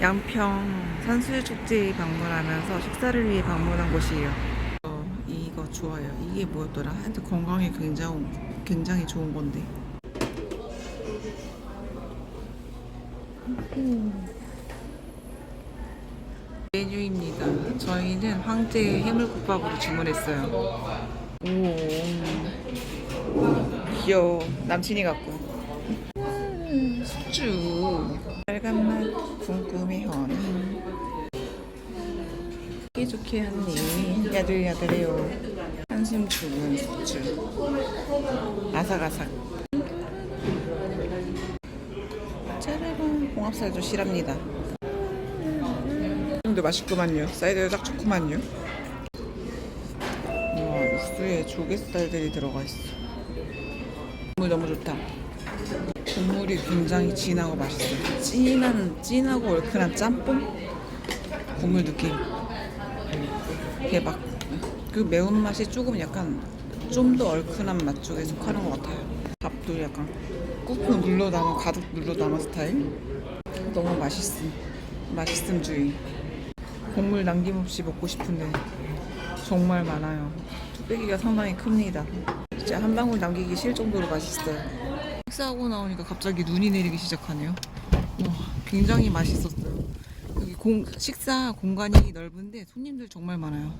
양평 산수유축제에 방문하면서 식사를 위해 방문한 곳이에요. 어, 이거 좋아요. 이게 뭐였더라? 하여튼 건강에 굉장히, 굉장히 좋은 건데. 메뉴입니다. 저희는 황제 해물국밥으로 주문했어요. 오, 귀여워. 남친이 갖고. 음, 숙주. 빨간 맛, 궁금해 허니. 좋게 좋게 하니. 야들야들해요. 한숨 죽은 숙주. 아삭아삭. 짜라란 홍합살도 실합니다. 근데 맛있구만요. 사이드가 딱 좋구만요. 우와, 육수에 조개살들이 들어가 있어. 국물 너무 좋다. 국물이 굉장히 진하고 맛있어요. 진한, 진하고 얼큰한 짬뽕? 국물 느낌. 대박. 그 매운 맛이 조금 약간 좀 더 얼큰한 맛 쪽에 속하는 것 같아요. 밥도 약간 꾹꾹 눌러 담아, 가득 눌러 담아 스타일. 너무 맛있음. 맛있음 주의. 국물 남김없이 먹고 싶은데 정말 많아요. 뚝배기가 상당히 큽니다. 진짜 한 방울 남기기 싫을 정도로 맛있어요. 식사하고 나오니까 갑자기 눈이 내리기 시작하네요. 와, 굉장히 맛있었어요. 여기 공, 식사 공간이 넓은데 손님들 정말 많아요.